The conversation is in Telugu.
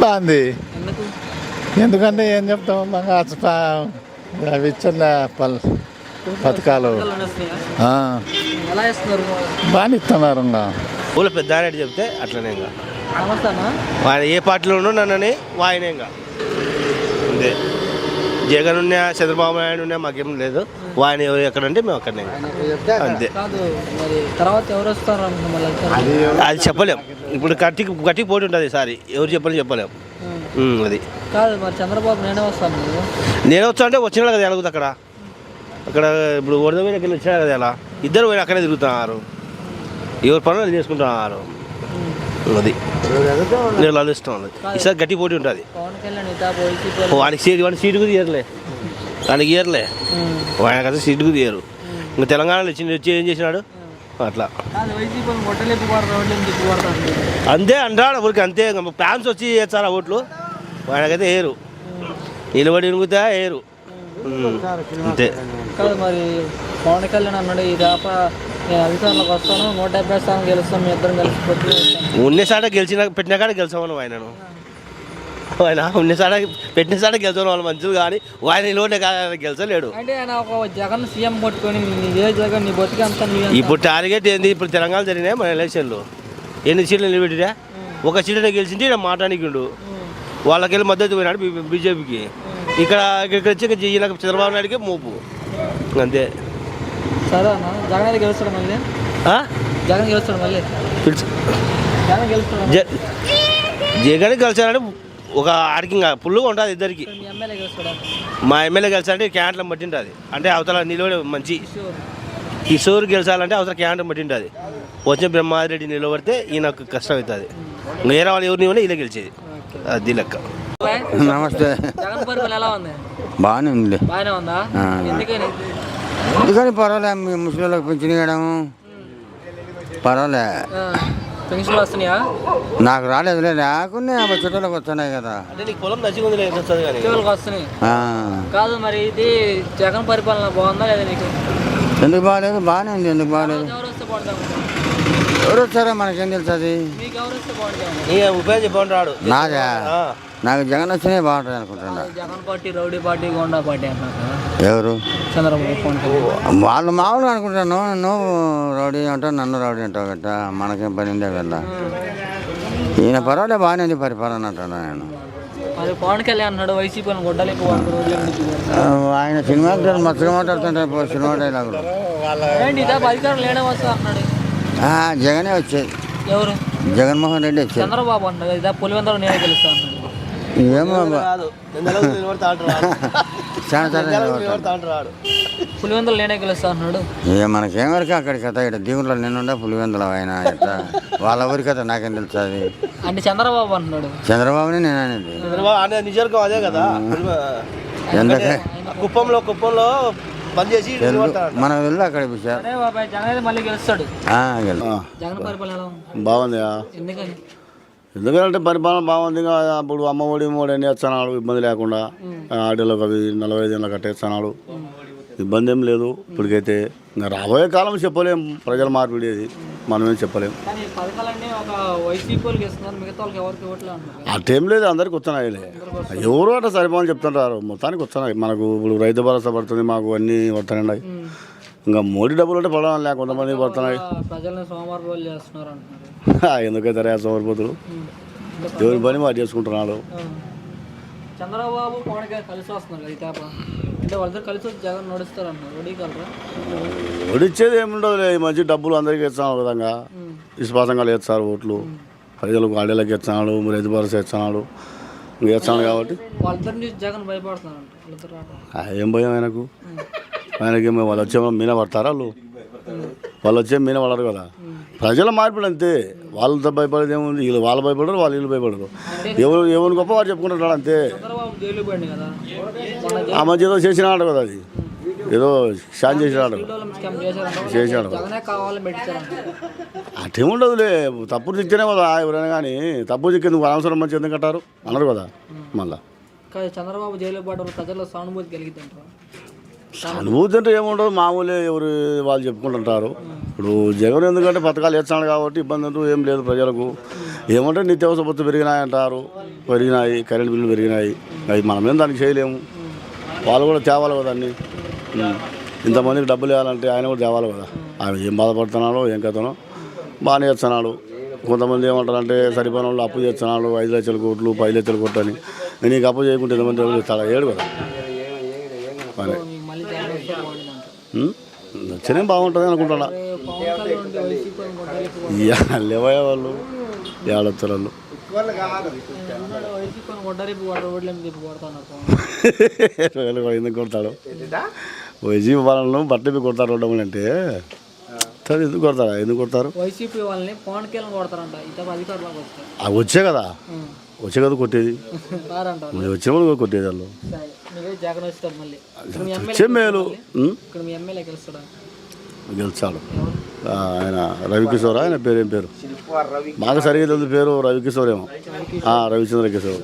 బాగుంది. ఎందుకు? ఎందుకంటే ఏం చెప్తాం? మాకు అచ్చ- అవి ఇచ్చిన పల్ పథకాలు. బాగా ఇస్తున్నారు ఇంకా. ఊళ్ళో పెద్ద ఆయన చెప్తే అట్లనే ఇంకా. ఆయన ఏ పార్టీలో ఉన్నా నన్నని వాయనే ఇంకా. అంతే. జగన్ ఉన్నా చంద్రబాబు నాయుడు ఉన్నా మాకేం లేదు. వాయన ఎవరు ఎక్కడంటే మేము అక్కడనే. అంతే. తర్వాత ఎవరు వస్తారు. అది చెప్పలేం. ఇప్పుడు గట్టి గట్టి పోటీ ఉంటుంది ఈసారి. ఎవరు చెప్పలేం. ఉమ్, అది. కాదు మరి చంద్రబాబు నేనే వస్తాను నేను వచ్చా అంటే వచ్చినాడు కదా ఎలాగుతుంది అక్కడ? అక్కడ ఇప్పుడు వరద వెళ్ళి వచ్చినాడు కదా ఎలా? ఇద్దరు పోయి అక్కడే తిరుగుతున్నారు. ఎవరి పనులు చేసుకుంటున్నారు. అది. నేను ఆలోచిస్తాం ఈసారి గట్టి పోటీ ఉంటుంది. వానికి సీట్ వాడికి సీటు కూడా తీయర్లే. వానికి ఇయర్లే వాడికి అసలు సీటు కూడా తీయరు. ఇంకా తెలంగాణలో వచ్చి వచ్చి ఏం చేసినాడు? అట్లా. అంతే అంటాడు ఊరికి అంతే. ఫ్యాన్స్ వచ్చి వేస్తారా ఓట్లు. వాడికైతే వేయరు నిలబడి వేయరు ఉమ్, అంతే. మరి పవన్ కళ్యాణ్ అన్నాడు ఈ దాప నేను అధికారంలోకి వస్తాను నూట డెబ్బై స్థానం గెలుస్తాం మీ ఇద్దరం కలిసి పొత్తు చేస్తాం. ఉన్నసాట గెలిచిన పెట్టిన కాడ గెలిచామని ఆయనను ఆయన ఉన్నసాట పెట్టిన సాట గెలిచాను వాళ్ళు మంచిది కానీ ఆయన నిలబడిన కాడ గెలిచలేడు అంటే ఆయన ఒక జగన్ సీఎం కొట్టుకొని నీ జగన్ నీ నీ ఇప్పుడు టార్గెట్ ఏంది ఇప్పుడు తెలంగాణ జరిగినాయి మన ఎలక్షన్లో ఎన్ని సీట్లు నిలబెట్టిరా ఒక సీట్నే గెలిచింది ఈయన మాట్లాడికిండు వాళ్ళకెళ్ళి మద్దతు పోయినాడు బీజేపీకి ఇక్కడ ఇక్కడికి వచ్చి ఇక ఈయనకు చంద్రబాబు నాయుడుకి మోపు అంతే సరే అన్న? జగన్ గెలుస్తాడు మళ్ళీ? జగన్ గెలుస్తాడు మళ్ళీ? జగన్ గెలుస్తాడు జ జగన్ కలిసారంటే ఒక ఆడికి ఇంకా పుల్లుగా ఉంటుంది ఇద్దరికి. మీ ఎమ్మెల్యే గెలిచాలంటే క్యాంట్లో బట్టి ఉంటుంది అంటే అవతల నిలబడి మంచి షూర్ కిషోర్ గెలిచాలంటే అవతల క్యాంట్లో బట్టి ఉంటుంది వచ్చిన బ్రహ్మారెడ్డి నిలబడితే ఈయనకు కష్టం అవుతుంది. వేరే వాళ్ళు ఎవరిని ఇలా గెలిచేది. అది లెక్క. నమస్తే. ఉంది? బాగానే ఉందా? ఎందుకని పర్వాలే మీ ముసలిళ్ళకి పెంచిన ఇవ్వడము పర్వాలే. వస్తున్నాయా? నాకు రాలేదులే లేకున్నా మా చుట్టాలకు వస్తున్నాయి కదా. నీకు కానీ. ఉద్యోగులకు వస్తున్నాయి. ఆ. కాదు మరి ఇది జగన్ పరిపాలన బాగుందా లేదా నీకు? ఎందుకు బాగాలేదు? బాగానే ఉంది ఎందుకు బాగాలేదు? ఎవరు వస్తే ఎవరు వచ్చారో మనకేం తెలుస్తుంది మీకు ఎవరు వస్తే బాగుంటుంది నీ ఉపయోగం చెప్పండి రాడు. నాదా? ఆ. నాకు జగన్ వచ్చినే బాగుంటుంది అనుకుంటున్నా. Jagan party rowdy party Gonda party కదా. ఎవరు? చంద్రబాబు వాళ్ళు మామూలుగా అనుకుంటాను నువ్వు రౌడీ అంటావు నన్ను రౌడీ అంటావు గట్ట మనకేం పని ఉందే వెళ్ళ ఈయన పర్వాలే బాగానే ఉంది పరిపాలన అంటాను నేను. మరి పవన్ కళ్యాణ్ అన్నాడు వైసీపీ అని గొడ్డలేక వంద రోజుల నుంచి ఆ, ఆయన సినిమా మచ్చగా మాట్లాడుతుంటారు పో సినిమా డైలాగులు. జగనే వచ్చేది ఎవరు? జగన్మోహన్ రెడ్డి వచ్చేది చంద్రబాబు అన్నాడు ఇదా పులివెందరూ నేనే గెలుస్తా అన్నాడు. ఏమో పులివెందులు నేనే గెలుస్తా అన్నాడు. ఏ మనకేం వరకు అక్కడి కథ? ఇక్కడ దీవుల్లో నిన్నుండే పులివెందులు ఆయన వాళ్ళ ఊరి కథ నాకేం తెలుసు అది? అంటే చంద్రబాబు అంటున్నాడు. చంద్రబాబుని నేను అనేది. చంద్రబాబు అదే కదా. ఎందుకే? కుప్పంలో కుప్పంలో చేసి మనకు తెలుసు అక్కడ మళ్ళీ గెలుస్తాడు. బాగుంది ఎందుకంటే పరిపాలన బాగుంది అప్పుడు అమ్మ ఒడి మూడు అన్ని వేస్తున్నాడు ఇబ్బంది లేకుండా ఆడలకు అవి నలభై ఐదు ఏళ్ళకి కట్టేస్తున్నాడు ఇబ్బంది ఏం లేదు ఇప్పటికైతే. ఇంకా రాబోయే కాలం చెప్పలేం ప్రజల మార్పిడి అది మనమేం చెప్పలేం. కానీ ఈ పథకాలన్నీ ఒక వైసీపీ వాళ్ళకి ఇస్తున్నారు మిగతా వాళ్ళకి ఎవరికి ఇవ్వట్లే అంటున్నారు. ఆ టైం లేదు అందరికి వస్తున్నాయిలే. ఎవరు అట్లా సరిపోని చెప్తుంటారు. మొత్తానికి వస్తున్నాయి. మనకు ఇప్పుడు రైతు భరోసా పడుతుంది మాకు అన్నీ వస్తున్నాయి. ఇంకా మోడీ డబ్బులు అంటే పడడం లేక కొంతమంది పడుతున్నాయి. ఎందుకైతే రే సోమరిపోతులు ఎవరి పని వాడు చేసుకుంటున్నాడు. చంద్రబాబు పవన్ కళ్యాణ్ కలిసి వస్తున్నారు కదా ఈ తేప. అంటే వాళ్ళిద్దరు కలిసి వచ్చి జగన్ నడుస్తారు అంటున్నారు ఒడిగలరా ఒడిచ్చేది ఏముండదు ఈ మధ్య డబ్బులు అందరికీ ఇస్తున్నాడు విధంగా. విశ్వాసంగా లేస్తారు ఓట్లు. ప్రజలకు ఆడేళ్ళకి ఇస్తున్నాడు రైతు భరోసా ఇస్తున్నాడు ఇంకా ఇస్తున్నాడు కాబట్టి. ఏం భయం ఆయనకు? ఆయనకి వాళ్ళు వచ్చే మీన పడతారా వాళ్ళు? వాళ్ళు వచ్చే మీన పడరు కదా. ప్రజల మార్పులు అంతే. వాళ్ళతో భయపడేది ఏముంది? వీళ్ళు వాళ్ళు భయపడరు వాళ్ళు వీళ్ళు భయపడరు. ఎవరు ఎవరు గొప్ప వాడు చెప్పుకుంటున్నాడు అంతే. ఆ మధ్య ఏదో చేసినాడు కదా అది. ఏదో షాన్ చేసినాడు. కావాలని పెట్టించారంట. అటేముండదులే తప్పు చిక్కినే కదా ఎవరైనా కానీ తప్పు నువ్వు అనవసరం మంచి ఎందుకు కట్టారు? అన్నారు కదా. మళ్ళా. చంద్రబాబు జైలు పడడం ప్రజల్లో సానుభూతి కలిగిద్దంటారా అనుభూతి అంటే ఏముండదు మామూలే ఎవరు వాళ్ళు చెప్పుకుంటుంటారు. ఇప్పుడు జగన్ ఎందుకంటే పథకాలు ఇస్తున్నాడు కాబట్టి ఇబ్బంది అంటూ ఏం లేదు ప్రజలకు. ఏమంటే నిత్యావసర వస్తువులు పెరిగినాయి అంటారు పెరిగినాయి కరెంట్ బిల్లులు పెరిగినాయి. అవి మనమేం దానికి చేయలేము. వాళ్ళు కూడా తేవాలి కదా ఇంతమందికి డబ్బులు ఇవ్వాలంటే ఆయన కూడా తేవాలి కదా. ఆయన ఏం బాధపడుతున్నాడో ఏం కథనో బాగానే చేస్తున్నాడు. కొంతమంది ఏమంటారంటే సరిపోయిన వాళ్ళు అప్పు చేస్తున్నాడు ఐదు లక్షల కోట్లు పది లక్షల కోట్లు అని. నీకు అప్పు చేయకుంటే ఎంతమంది ఎవరు ఇస్తాడా ఏడు కదా. అదే మీకు మళ్ళీ జగన్ వస్తే నచ్చనే బాగుంటుంది అనుకుంటున్నా వైసీపీ లేవయ్య వాళ్ళు ఏడొచ్చారు వైసీపీ ఎందుకు కొడతాడు? వైజీపీ వాళ్ళను బట్టలు కొడతారు రోడ్డు అంటే. సరే ఎందుకు కొడతారా ఎందుకు కొడతారు? వైసీపీ వాళ్ళని పవన్ కళ్యాణ్ కొడతారంట అవి వచ్చే కదా. వచ్చే కదా కొట్టేది. మరి వచ్చినప్పుడు కూడా కొట్టేది వాళ్ళు. వచ్చే మేలు. గెలిచాడు. ఆయన రవికిషోర్ ఆయన పేరు ఏం పేరు బాగా సరిగ్గా తెలుసు పేరు రవికిషోర్. ఏమో ఆ, రవిచంద్ర కిషోర్.